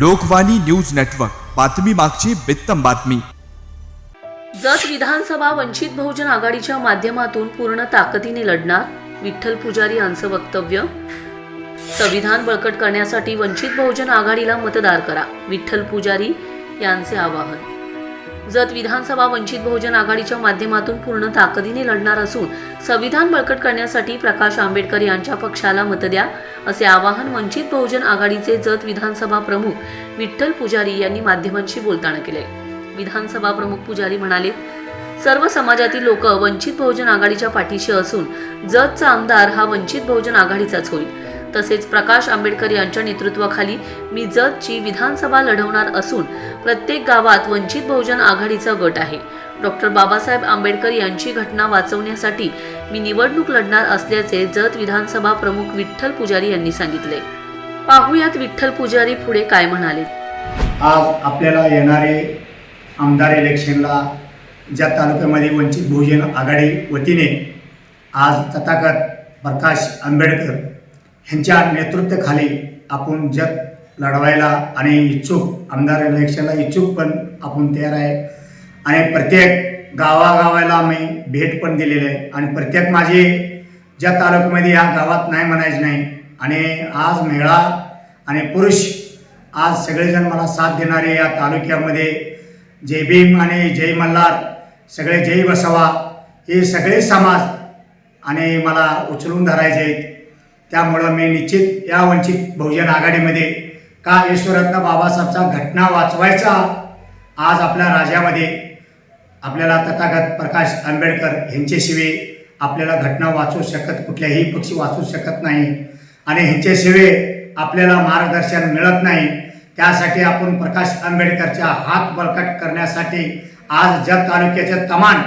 Lokvani news network. बातमी मागची बित्तम बातमी. जत विधानसभा वंचित बहुजन आघाडीच्या माध्यमातून पूर्ण ताकदीने लढणार विठ्ठल पुजारी यांचं वक्तव्य? संविधान बळकट करण्यासाठी वंचित बहुजन आघाडीला मतदार करा विठ्ठल पुजारी यांचे आवाहन. जत विधानसभा वंचित बहुजन आघाडीच्या माध्यमातून पूर्ण ताकदीने लढणार असून संविधान बळकट करण्यासाठी प्रकाश आंबेडकर यांच्या पक्षाला मत द्या असे आवाहन वंचित बहुजन आघाडीचे जत विधानसभा प्रमुख विठ्ठल पुजारी यांनी माध्यमांशी बोलताना केले. विधानसभा प्रमुख पुजारी म्हणाले सर्व समाजातील लोक वंचित बहुजन आघाडीच्या पाठीशी असून जतचा आमदार हा वंचित बहुजन आघाडीचाच होईल. तसेच प्रकाश आंबेडकर यांच्या नेतृत्वाखाली मी जतची विधानसभा लढवणार असून प्रत्येक गावात वंचित बहुजन आघाडीचा गट आहे. डॉक्टर बाबासाहेब आंबेडकर यांची घटना वाचवण्यासाठी मी निवडणूक लढणार असल्याचे जत विधानसभा प्रमुख विठ्ठल पुजारी यांनी सांगितले. पाहुयात विठ्ठल पुजारी पुढे काय म्हणाले? आज आपल्याला येणारे आमदार इलेक्शनला ज्या तालुक्यामध्ये वंचित बहुजन आघाडी वतीने आज तथागत प्रकाश आंबेडकर ह्यांच्या नेतृत्वाखाली आपण जग लढवायला आणि इच्छुक आमदार इलेक्शनला इच्छुक पण आपण तयार आहे. आणि प्रत्येक गावागावाला मी भेट पण दिलेली आहे. आणि प्रत्येक माझी ज्या तालुक्यामध्ये या गावात नाही म्हणायचं नाही. आणि आज मेळा आणि पुरुष आज सगळेजण मला साथ देणारे या तालुक्यामध्ये जय भीम आणि जय मल्हार सगळे जय बसवा हे सगळे समाज आणि मला उचलून धरायचे आहेत. त्यामुळं मी निश्चित या वंचित बहुजन आघाडीमध्ये का ईश्वरत्न बाबासाहेबचा घटना वाचवायचा? आज आपल्या राज्यामध्ये आपल्याला तथागत प्रकाश आंबेडकर ह्यांच्याशिवाय आपल्याला घटना वाचू शकत कुठल्याही पक्षी वाचू शकत नाही. आणि ह्यांच्याशिवाय आपल्याला मार्गदर्शन मिळत नाही. त्यासाठी आपण प्रकाश आंबेडकरच्या हात बळकट करण्यासाठी आज जत तालुक्याच्या तमाम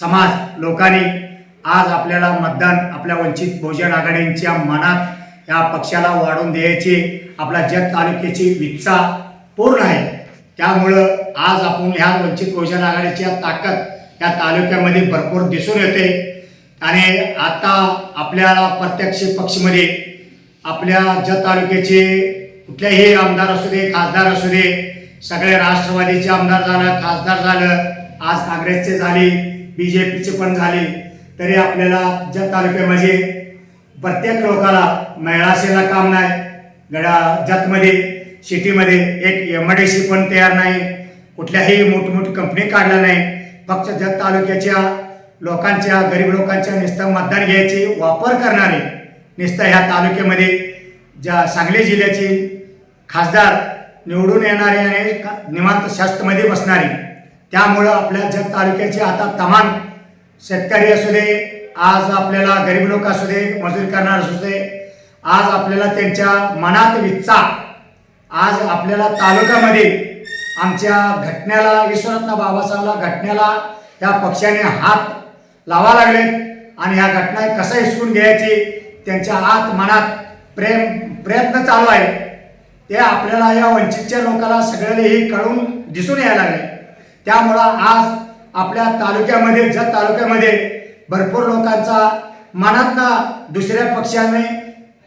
समाज लोकांनी आज आपल्याला मतदान आपल्या वंचित बहुजन आघाडींच्या मनात या पक्षाला वाढून द्यायची आपल्या जत तालुक्याची विच्छा पूर्ण आहे. त्यामुळं आज आपण ह्या वंचित बहुजन आघाडीची ताकद या तालुक्यामध्ये भरपूर दिसून येते. आणि आता आपल्याला प्रत्यक्ष पक्षमध्ये आपल्या जत तालुक्याचे कुठल्याही आमदार असू दे खासदार असू दे सगळे राष्ट्रवादीचे आमदार झालं खासदार झालं आज काँग्रेसचे झाले बी जे पीचे पण झाले तरी आपल्याला ज्या तालुक्यामध्ये प्रत्येक लोकाला मेळाशेला काम नाही. गडा जातमध्ये सिटीमध्ये एक एम आय डी सी पण तयार नाही. कुठल्याही मोठमोठी कंपनी काढला नाही. फक्त जत तालुक्याच्या लोकांच्या गरीब लोकांच्या नुसतं मतदान घ्यायचे वापर करणारे नुसतं ह्या तालुक्यामध्ये ज्या सांगली जिल्ह्याचे खासदार निवडून येणारे आणि का- निवांत शास्त्रमध्ये बसणारे. त्यामुळं आपल्या जत तालुक्याची आता तमाम शेतकरी असू दे आज आपल्याला गरीब लोक असू दे मजूर करणार असू दे आज आपल्याला त्यांच्या मनात इच्छा आज आपल्याला तालुक्यामध्ये आमच्या घटनेला विश्वरत्न बाबासाहेबला घटनेला या पक्षाने हात लावा लागलेत आणि ह्या घटना कसं हिसकून घ्यायची त्यांच्या आत मनात प्रेम प्रयत्न चालू आहे ते आपल्याला या वंचितच्या लोकांना सगळ्यालाही कळून दिसून यायला लागले. त्यामुळं आज आपल्या तालुक्यामध्ये जत तालुक्यामध्ये भरपूर लोकांचा मनातला दुसऱ्या पक्षाने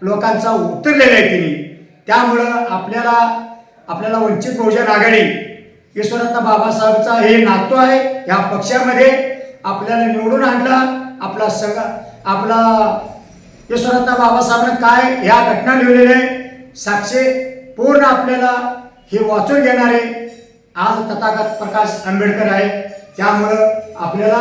लोकांचा उतरलेला आहे तिने त्यामुळं आपल्याला आपल्याला वंचित बहुजन आघाडी ईश्वरत्न बाबासाहेबचा हे नातो आहे ह्या पक्षामध्ये आपल्याला निवडून आणला आपला सग आपला ईश्वरत्न बाबासाहेबनं काय ह्या घटना लिहिलेल्या आहे साक्षी पूर्ण आपल्याला हे वाचून घेणारे आज तथागत प्रकाश आंबेडकर आहे त्यामुळं आपल्याला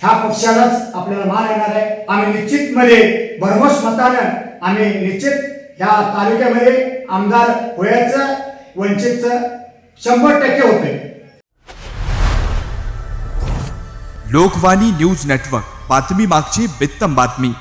ह्या पक्षालाच आपल्याला मान येणार आहे. आम्ही निश्चितमध्ये भरघोस मतानं आम्ही निश्चित ह्या तालुक्यामध्ये आमदार होयाचं वंचितचं शंभर टक्के होते लोकवाणी न्यूज नेटवर्क. बातमी मागची बित्तम बातमी.